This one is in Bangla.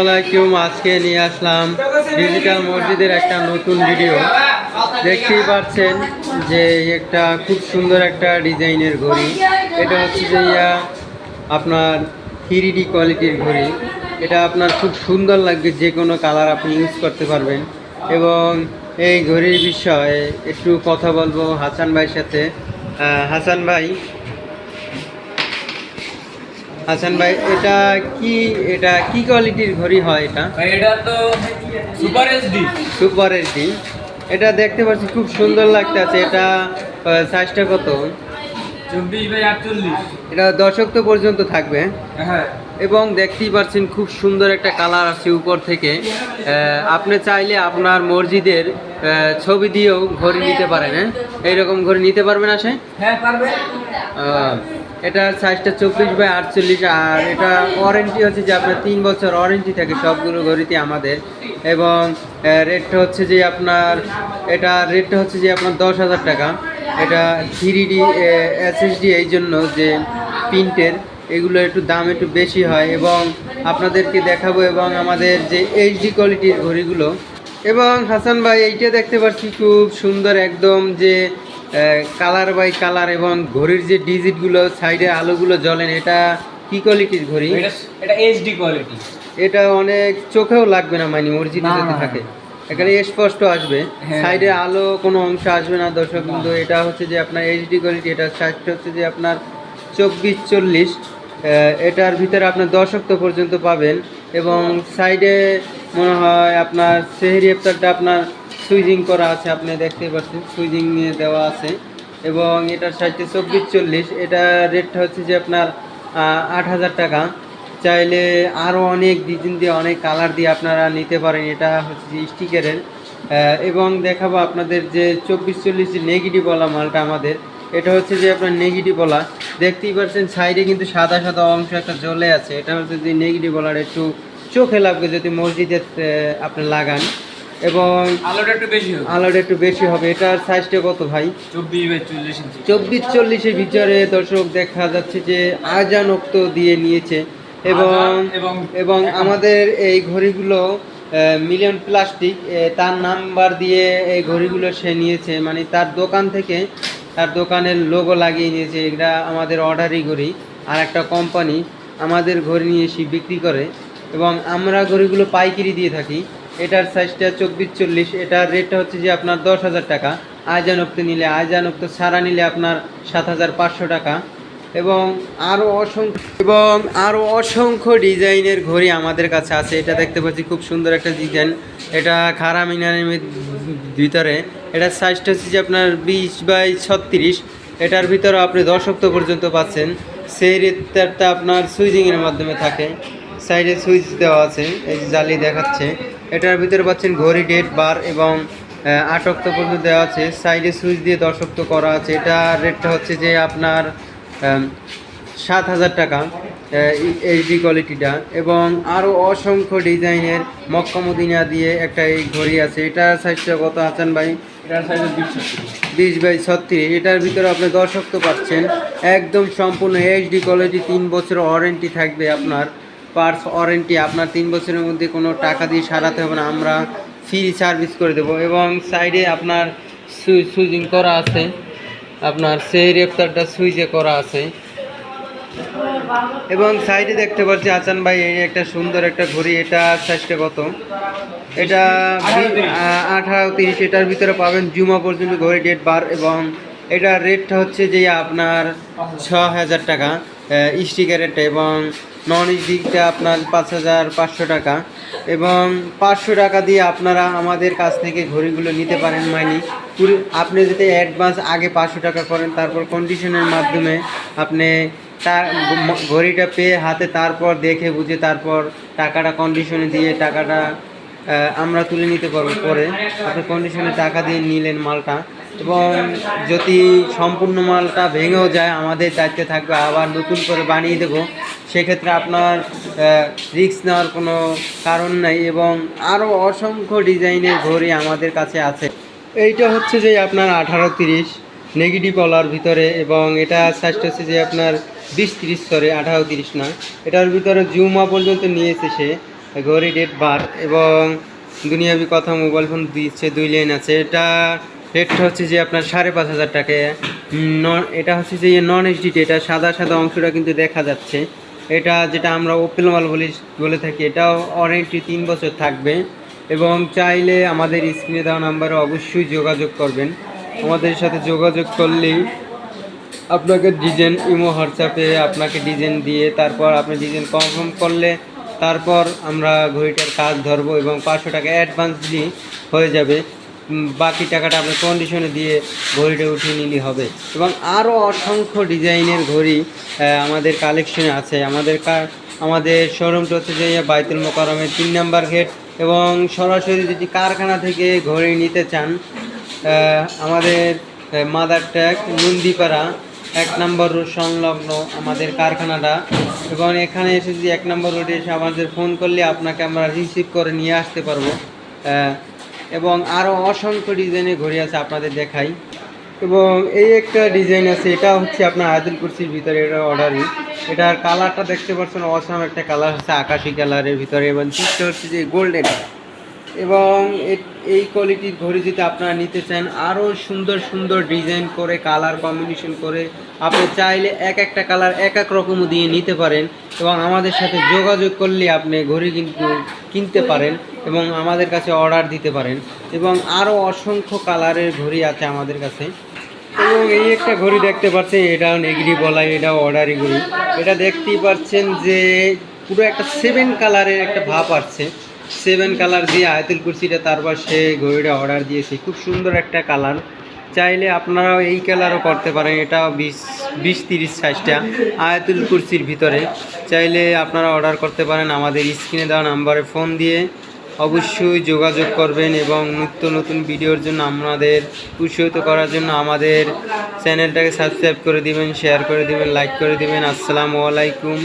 আলাইকুম আজকে নিয়ে আসলাম ডিজিটাল মসজিদের একটা নতুন ভিডিও। দেখতেই পাচ্ছেন যে একটা খুব সুন্দর একটা ডিজাইনের ঘড়ি। এটা হচ্ছে যে ইয়া আপনার থ্রি কোয়ালিটির ঘড়ি। এটা আপনার খুব সুন্দর লাগবে, যে কোনো কালার আপনি ইউজ করতে পারবেন। এবং এই ঘড়ির বিষয়ে একটু কথা বলব হাসান ভাইয়ের সাথে। হাসান ভাই হাসান ভাই এটা কি এটা কি কোয়ালিটির ঘড়ি হয় এটা? এটা তো সুপার এইচডি সুপার এইচডি এটা দেখতে পাচ্ছি খুব সুন্দর লাগতে আছে এটা সাইজটা কত? চব্বিশ বাই আটচল্লিশ। এটা দশক তো পর্যন্ত থাকবে। হ্যাঁ। এবং দেখতেই পাচ্ছেন খুব সুন্দর একটা কালার আছে উপর থেকে। আপনি চাইলে আপনার মসজিদের ছবি দিয়েও ঘড়ি নিতে পারেন হ্যাঁ? এইরকম ঘড়ি নিতে পারবেন আসে হ্যাঁ পারবে। এটার সাইজটা চব্বিশ বাই আটচল্লিশ, আর এটা ওয়ারেন্টি হচ্ছে যে আপনার তিন বছর ওয়ারেন্টি থাকে সবগুলো ঘড়িতে আমাদের। এবং রেটটা হচ্ছে যে আপনার, এটা রেটটা হচ্ছে যে আপনার দশ হাজার টাকা। এটা থ্রি ডি এসএসডি এই জন্য যে প্রিন্টের, এগুলো একটু দাম একটু বেশি হয়। এবং আপনাদেরকে দেখাবো এবং আমাদের যে এইচডি কোয়ালিটির ঘড়িগুলো এবং হাসান ভাই এইটা দেখতে পাচ্ছি খুব সুন্দর একদম যে কালার বাই কালার এবং ঘড়ির যে ডিজিটগুলো সাইডে আলোগুলো জ্বলেন এটা কি কোয়ালিটির ঘড়ি? এটা এটা এইচডি কোয়ালিটি এটা অনেক চোখেও লাগবে না মানে অরিজিনাল থাকে। এখানে স্পষ্ট আসবে। হ্যাঁ। সাইডে আলো কোনো অংশ আসবে না দর্শক কিন্তু এটা হচ্ছে যে আপনার এইচডি কোয়ালিটি এটা সাইজটা হচ্ছে যে আপনার চব্বিশ চল্লিশ। এটার ভিতরে আপনার দশক্ত পর্যন্ত পাবেন এবং সাইডে মনে হয় আপনার সেহেরি ইফতারটা আপনার সুইজিং করা আছে, আপনি দেখতে পাচ্ছেন, সুইজিং নিয়ে দেওয়া আছে। এবং এটার সাইজটা চব্বিশ চল্লিশ, এটা রেটটা হচ্ছে যে আপনার আট হাজার টাকা। চাইলে আরও অনেক ডিজাইন দিয়ে, অনেক কালার দিয়ে আপনারা নিতে পারেন, এটা হচ্ছে যে স্টিকারের এবং দেখাবো আপনাদের যে চব্বিশ চল্লিশ নেগেটিভ বলা মালটা আমাদের, এটা হচ্ছে যে আপনার নেগেটিভ বলা। দেখতেই পাচ্ছেন সাইডে কিন্তু সাদা সাদা অংশ একটা জ্বলে আছে, এটা হচ্ছে যে নেগেটিভ বলার একটু চোখে লাগবে যদি মসজিদে আপনি লাগান। এবং আলোটা একটু বেশি হবে। আলোটা একটু বেশি হবে। এটার সাইজটা কত ভাই? চব্বিশ বাই চল্লিশ চব্বিশ চল্লিশের ভিতরে দর্শক দেখা যাচ্ছে যে আজান উক্ত দিয়ে নিয়েছে। এবং এবং এবং আমাদের এই ঘড়িগুলো মিলিয়ন প্লাস্টিক তার নাম্বার দিয়ে এই ঘড়িগুলো সে নিয়েছে। মানে তার দোকান থেকে তার দোকানের লোগো লাগিয়ে নিয়েছে। এটা আমাদের অর্ডারই ঘড়ি আর একটা কোম্পানি আমাদের ঘড়ি নিয়ে এসে বিক্রি করে। এবং আমরা ঘড়িগুলো পাইকারি দিয়ে থাকি। এটার সাইজটা চব্বিশ চল্লিশ এটার রেটটা হচ্ছে যে আপনার দশ হাজার টাকা। আজান উক্ত নিলে আজান উক্ত ছাড়া নিলে আপনার সাত হাজার পাঁচশো টাকা। এবং আরও অসংখ্য, এবং আরও অসংখ্য ডিজাইনের ঘড়ি আমাদের কাছে আছে। এটা দেখতে পাচ্ছি খুব সুন্দর একটা ডিজাইন এটা খারা মিনারের ভিতরে। এটার সাইজটা হচ্ছে যে আপনার বিশ বাই ছত্রিশ। এটার ভিতরে আপনি দশ সপ্তাহ পর্যন্ত পাচ্ছেন। সেই রেটটা আপনার সুইজিংয়ের মাধ্যমে থাকে। সাইডে সুইচ দেওয়া আছে এই যে জালি দেখাচ্ছে। এটার ভিতরে পাচ্ছেন ঘড়ি ডেট বার এবং আহ, আট অক্ট পর্যন্ত দেওয়া আছে। সাইডে সুইচ দিয়ে দশ অক্ট করা আছে। এটা রেটটা হচ্ছে যে আপনার সাত হাজার টাকা এইচডি কোয়ালিটিটা। এবং আরও অসংখ্য ডিজাইনের মক্কামদিনা দিয়ে একটা এই ঘড়ি আছে। এটার সাইজটা কত আছেন ভাই? এটার সাইজ বিশ বিশ বাই ছত্রিশ। এটার ভিতরে আপনি দর্শক তো পাচ্ছেন। একদম সম্পূর্ণ এইচডি কোয়ালিটি তিন বছর ওয়ারেন্টি থাকবে আপনার। পার্স ওয়ারেন্টি আপনার তিন বছরের মধ্যে কোনো টাকা দিয়ে সারাতে হবে না, আমরা ফ্রি সার্ভিস করে দেবো। এবং সাইডে আপনার সুইচিং করা আছে, আপনার সেই রেপ্তারটা সুইচে করা আছে। এবং সাইডে দেখতে পাচ্ছি আচান ভাই, এই একটা সুন্দর একটা ঘড়ি, এটা সাইজটা কত? এটা আঠারো তিরিশ, এটার ভিতরে পাবেন জুমা পর্যন্ত ঘড়ি, ডেট বার, এবং এটার রেটটা হচ্ছে যে আপনার ছ হাজার টাকা। স্টিকারেরটা এবং নন স্টিকটা আপনার পাঁচ হাজার পাঁচশো টাকা। এবং পাঁচশো টাকা দিয়ে আপনারা আমাদের কাছ থেকে ঘড়িগুলো নিতে পারেন, মাইনি। পুরো আপনি যদি অ্যাডভান্স আগে পাঁচশো টাকা করেন, তারপর কন্ডিশনের মাধ্যমে আপনি তার ঘড়িটা পেয়ে হাতে তারপর দেখে বুঝে তারপর টাকাটা কন্ডিশনে দিয়ে টাকাটা আমরা তুলে নিতে পারব পরে। আপনি কন্ডিশনে টাকা দিয়ে নিলেন মালটা। এবং যদি সম্পূর্ণ মালটা ভেঙেও যায়, আমাদের দায়িত্বে থাকবে আবার নতুন করে বানিয়ে দেবো। সেক্ষেত্রে আপনার রিস্ক নেওয়ার কোনো কারণ নাই এবং আরও অসংখ্য ডিজাইনের ঘড়ি আমাদের কাছে আছে। এইটা হচ্ছে যে আপনার আঠারো তিরিশ নেগেটিভ ওলার ভিতরে এবং এটা সাইজটা হচ্ছে যে আপনার বিশ তিরিশ সরে আঠারো তিরিশ না। এটার ভিতরে জুমা পর্যন্ত নিয়েছে সে, ঘড়ি ডেট বার এবং দুনিয়াবি কথা মোবাইল ফোন দিচ্ছে, দুই লাইন আছে। এটা রেটটা হচ্ছে যে আপনার সাড়ে পাঁচ হাজার টাকা। নন এটা হচ্ছে যে নন এইচডি এটা সাদা সাদা অংশটা কিন্তু দেখা যাচ্ছে। এটা যেটা আমরা ওপেল মাল বলি, বলে থাকি, এটাও ওয়ারেন্টি তিন বছর থাকবে। এবং চাইলে আমাদের স্ক্রিনে দেওয়া নাম্বারে অবশ্যই যোগাযোগ করবেন। আমাদের সাথে যোগাযোগ করলেই আপনাকে ডিজাইন, ইমো, হোয়াটসঅ্যাপে আপনাকে ডিজাইন দিয়ে তারপর আপনি ডিজাইন কনফার্ম করলে তারপর আমরা ঘড়িটার কাজ ধরবো এবং পাঁচশো টাকা অ্যাডভান্স দিয়ে হয়ে যাবে। বাকি টাকাটা আপনি কন্ডিশনে দিয়ে ঘড়িটা উঠিয়ে নিলে হবে। এবং আরও অসংখ্য ডিজাইনের ঘড়ি আমাদের কালেকশনে আছে। আমাদের আমাদের শোরুমটা হচ্ছে যে বাইতুল মোকারমের তিন নাম্বার গেট এবং সরাসরি যদি কারখানা থেকে ঘড়ি নিতে চান আমাদের মাদার ট্যাগ নন্দীপাড়া, এক নম্বর রোড সংলগ্ন আমাদের কারখানাটা। এবং এখানে এসে যদি এক নম্বর রোডে এসে আমাদের ফোন করলে আপনাকে আমরা রিসিভ করে নিয়ে আসতে পারব। এবং আরও অসংখ্য ডিজাইনে ঘড়ি আছে আপনাদের দেখাই। এবং এই একটা ডিজাইন আছে, এটা হচ্ছে আপনার আদিল কুরসির ভিতরে এটা অর্ডারই এটার কালারটা দেখতে পাচ্ছেন অসাম একটা কালার হচ্ছে আকাশি কালারের ভিতরে এবং চিত্র হচ্ছে যে গোল্ডেন এবং এই কোয়ালিটির ঘড়ি যদি আপনারা নিতে চান আরও সুন্দর সুন্দর ডিজাইন করে কালার কম্বিনেশন করে, আপনি চাইলে এক একটা কালার এক এক রকম দিয়ে নিতে পারেন এবং আমাদের সাথে যোগাযোগ করলে আপনি ঘড়ি কিন্তু কিনতে পারেন এবং আমাদের কাছে অর্ডার দিতে পারেন এবং আরও অসংখ্য কালারের ঘড়ি আছে আমাদের কাছে। এবং এই একটা ঘড়ি দেখতে পাচ্ছেন এটাও নেগরি বলাই এটাও অর্ডারি ঘড়ি। এটা দেখতেই পাচ্ছেন যে পুরো একটা সেভেন কালারের একটা ভাব আসছে। সেভেন কালার দিয়ে আয়তুল কুরসিটা তারপর সে ঘড়িটা অর্ডার দিয়েছে। খুব সুন্দর একটা কালার। চাইলে আপনারাও এই কালারও করতে পারেন। এটাও বিশ বিশ তিরিশ সাইজটা আয়াতুল কুরসির ভিতরে। চাইলে আপনারা অর্ডার করতে পারেন আমাদের স্ক্রিনে দেওয়া নাম্বারে ফোন দিয়ে। অবশ্যই যোগাযোগ করবেন এবং নিত্য নতুন ভিডিওর জন্য আমাদের, উৎসাহিত করার জন্য আমাদের চ্যানেলটাকে সাবস্ক্রাইব করে দিবেন শেয়ার করে দিবেন লাইক করে দিবেন। আসসালামু আলাইকুম।